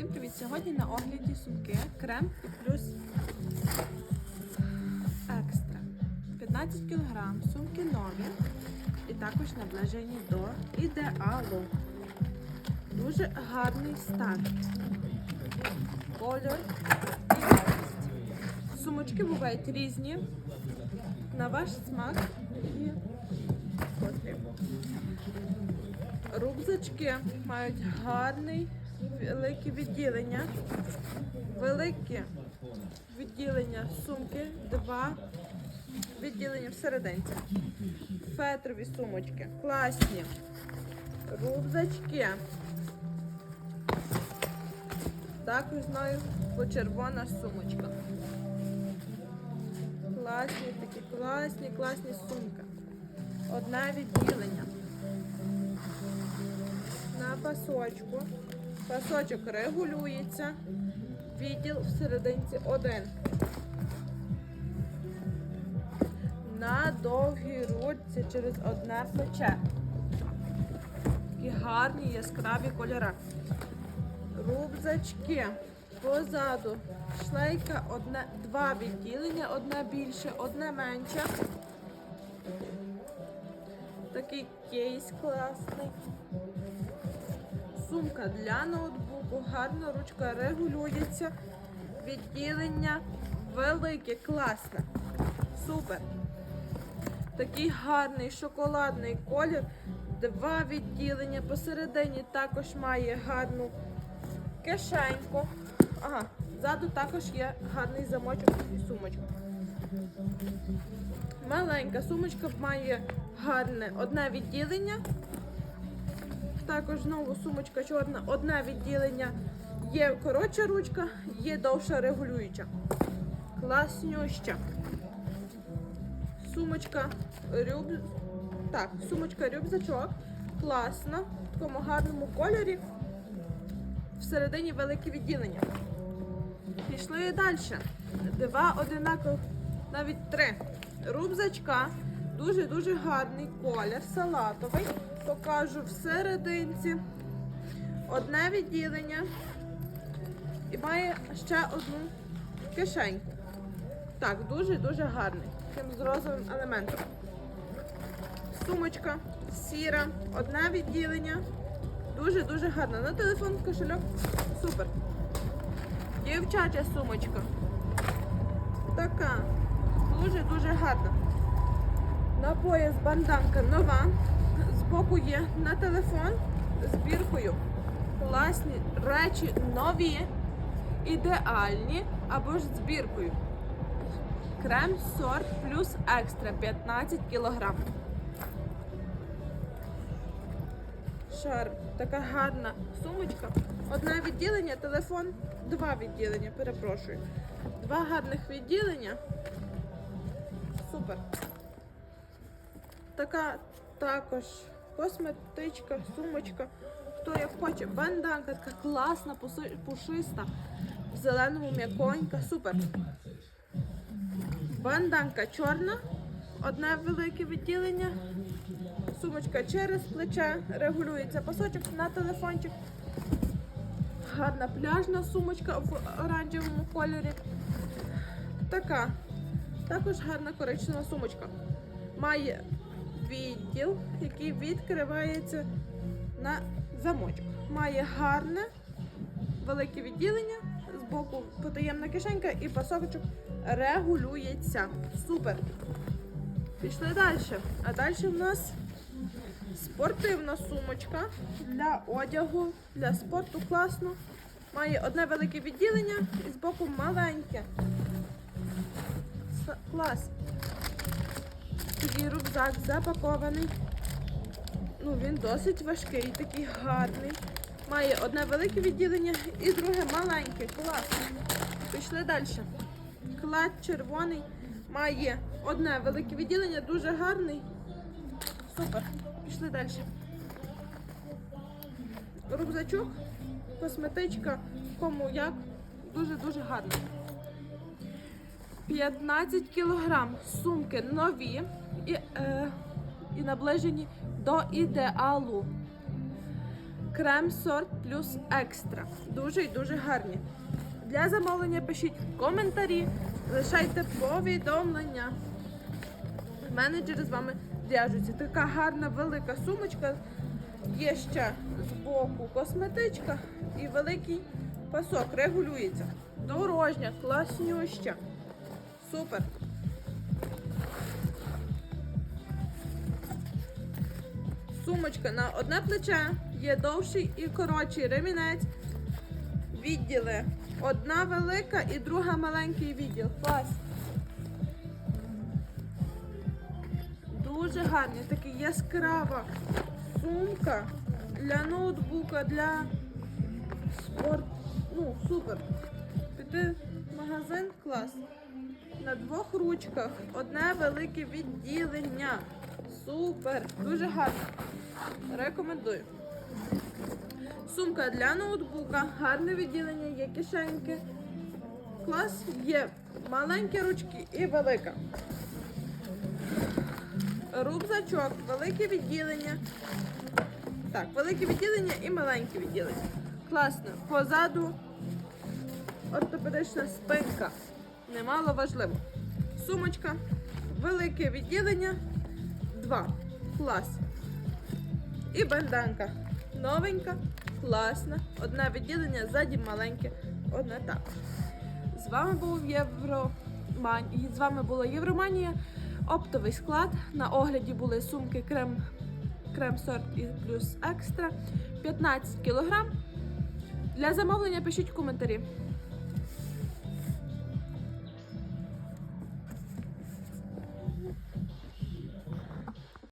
Всім привіт! Сьогодні на огляді сумки крем плюс екстра. 15 кг, сумки нові і також наближені до ідеалу. Дуже гарний стан. Кольор і якість. Сумочки бувають різні. На ваш смак і потріб. Рюкзачки мають гарний велике відділення. Велике відділення сумки, два відділення всерединці. Фетрові сумочки. Класні. Рюкзачки. Також знаю почервона сумочка. Класні такі, класні, класні сумки. Одне відділення на пасочку. Пасочок регулюється. Відділ всерединці один. На довгій ручці через одне плече. Такі гарні яскраві кольори. Рубзачки. Позаду шлейка одне, два відділення, одне більше, одне менше. Такий кейс класний. Сумка для ноутбуку, гарна ручка регулюється. Відділення велике, класне. Супер. Такий гарний шоколадний колір. Два відділення. Посередині також має гарну кишеньку. Ага, ззаду також є гарний замочок і сумочка. Маленька сумочка має гарне одне відділення. Також знову сумочка чорна, одне відділення. Є коротша ручка, є довша регулююча. Класнюща. Сумочка рюб... Так, сумочка рюкзачок. Класна. В такому гарному кольорі. Всередині велике відділення. Пішли далі. Два одинакових, навіть три. Рюкзачка. Дуже-дуже гарний колір, салатовий. Покажу всерединці. Одне відділення. І має ще одну кишеньку. Так, дуже-дуже гарний. Таким з розовим елементом. Сумочка сіра, одне відділення. Дуже-дуже гарна. На телефон, кошельок. Супер. Дівчача сумочка. Така. Дуже-дуже гарна. На пояс банданка нова. Збоку є на телефон з біркою. Класні речі нові, ідеальні або ж з біркою. Крем сорт плюс екстра 15 кг. Шар, така гарна сумочка. Одне відділення, телефон, два відділення, перепрошую. Два гарних відділення. Супер. Така також косметичка, сумочка. Хто як хоче, банданка така класна, пушиста, в зеленому м'яконька, супер. Банданка чорна, одне велике відділення, сумочка через плече, регулюється пасочок на телефончик. Гарна пляжна сумочка в оранжевому кольорі. Така. Також гарна коричнева сумочка. Має відділ, який відкривається на замочок. Має гарне велике відділення, з боку потаємна кишенька і пасовичок регулюється. Супер. Пішли далі. А далі в нас спортивна сумочка для одягу, для спорту класно. Має одне велике відділення і з боку маленьке. Клас. Такий рюкзак запакований. Ну, він досить важкий, такий гарний. Має одне велике відділення і друге маленьке. Клас. Пішли далі. Клад червоний. Має одне велике відділення, дуже гарний. Супер. Пішли далі. Рюкзачок, косметичка, кому як. Дуже-дуже гарний. 15 кілограм сумки нові і, е, і наближені до ідеалу. крем сорт плюс екстра. Дуже і дуже гарні. Для замовлення пишіть коментарі, лишайте повідомлення. Менеджери з вами зв'яжуться. Така гарна велика сумочка. Є ще з боку косметичка і великий пасок регулюється. Дорожня, класнюща. Супер. Сумочка на одне плече, є довший і коротший ремінець. Відділи. Одна велика і друга маленький відділ. Клас. Дуже гарна, така яскрава сумка для ноутбука, для спорт. Ну, супер. Піти в магазин клас. На двох ручках одне велике відділення. Супер! Дуже гарно. Рекомендую. Сумка для ноутбука, гарне відділення, є кишеньки. Клас є маленькі ручки і велика. Рюкзачок, велике відділення. Так, велике відділення і маленьке відділення. Класно. Позаду ортопедична спинка. Немало важливо. Сумочка, велике відділення. Два. Клас. І бенданка. Новенька, класна. Одне відділення, ззаді маленьке, одне також. З вами був Євроманія. З вами була Євроманія. Оптовий склад. На огляді були сумки крем, крем сорт і плюс екстра. 15 кг. Для замовлення пишіть в коментарі.